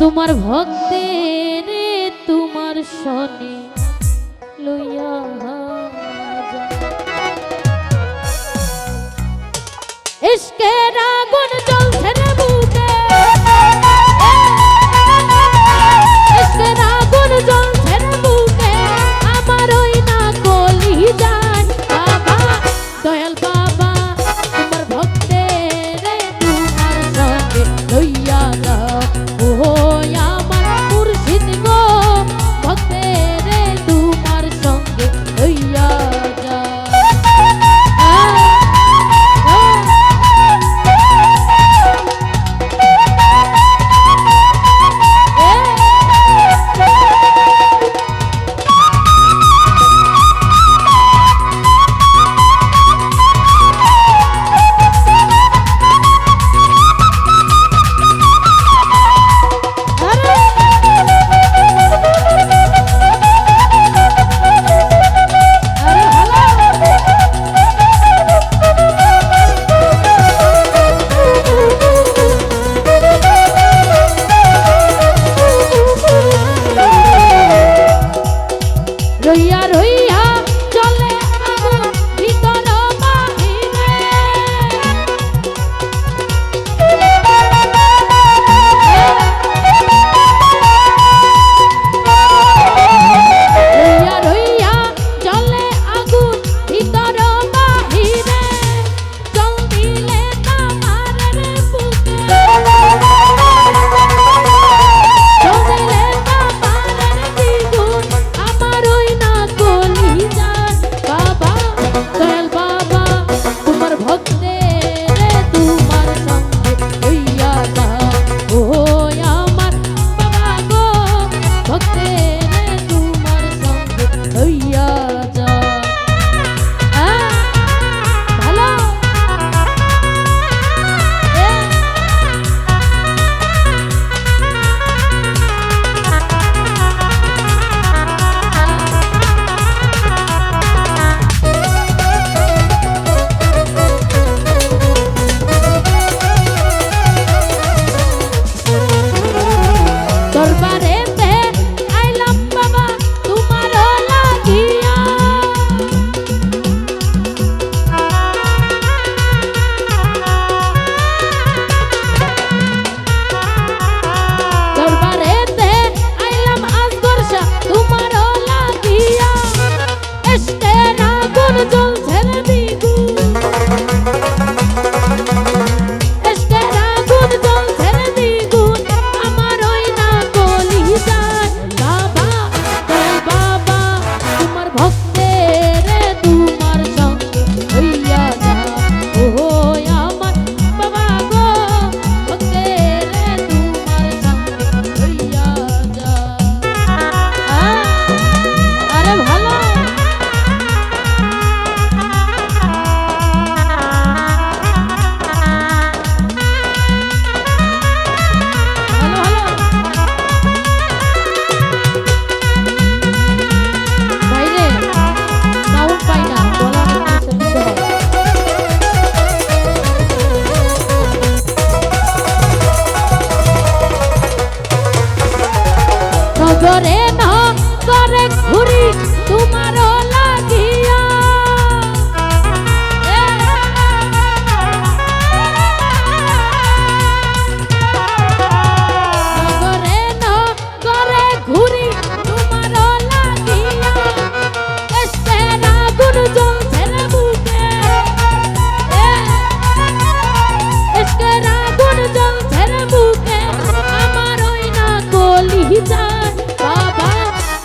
তোমার ভক্তে রে তোমার শনি লইয়া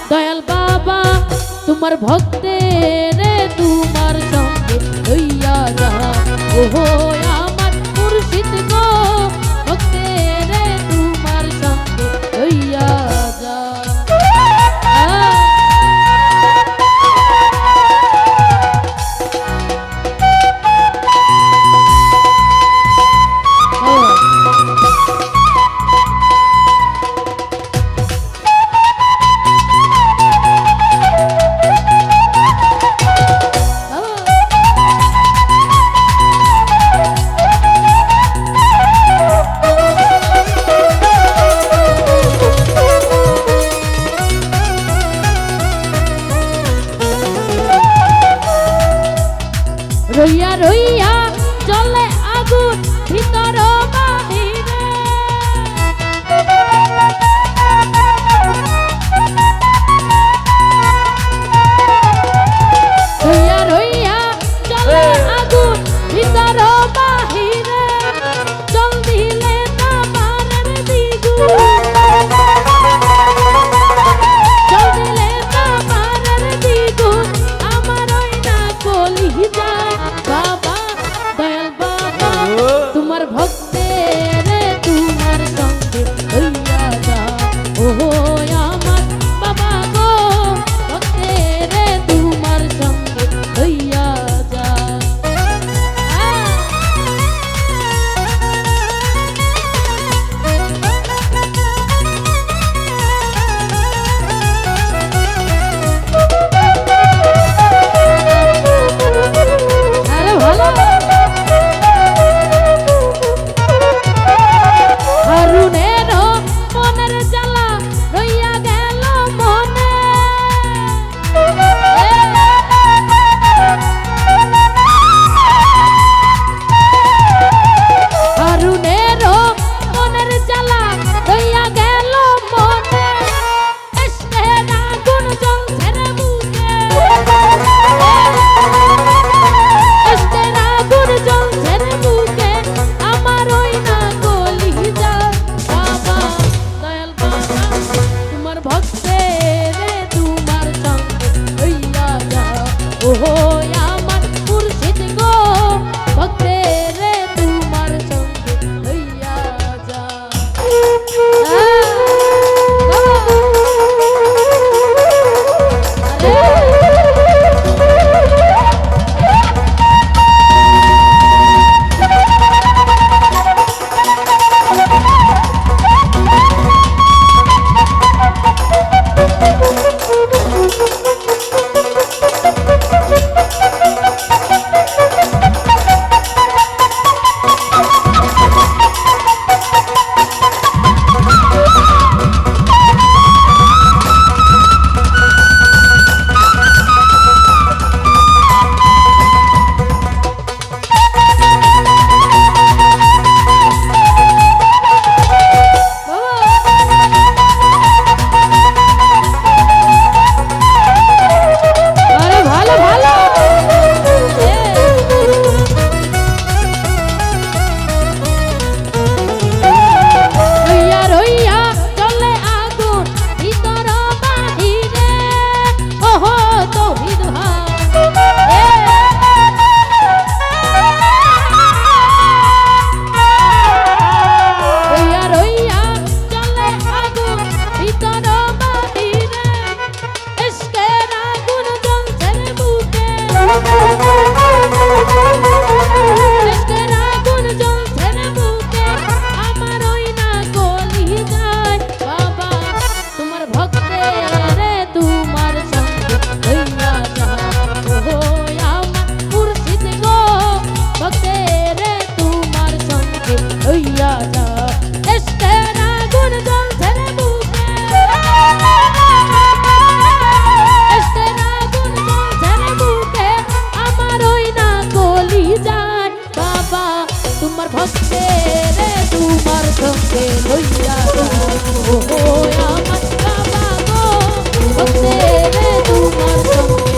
দয়াল বাবা তোমার ভক্তের আমার ভক্তে রে তোমার সঙ্গে লইয়া ও আমার বাবা গো ভক্তে রে তোমার সঙ্গে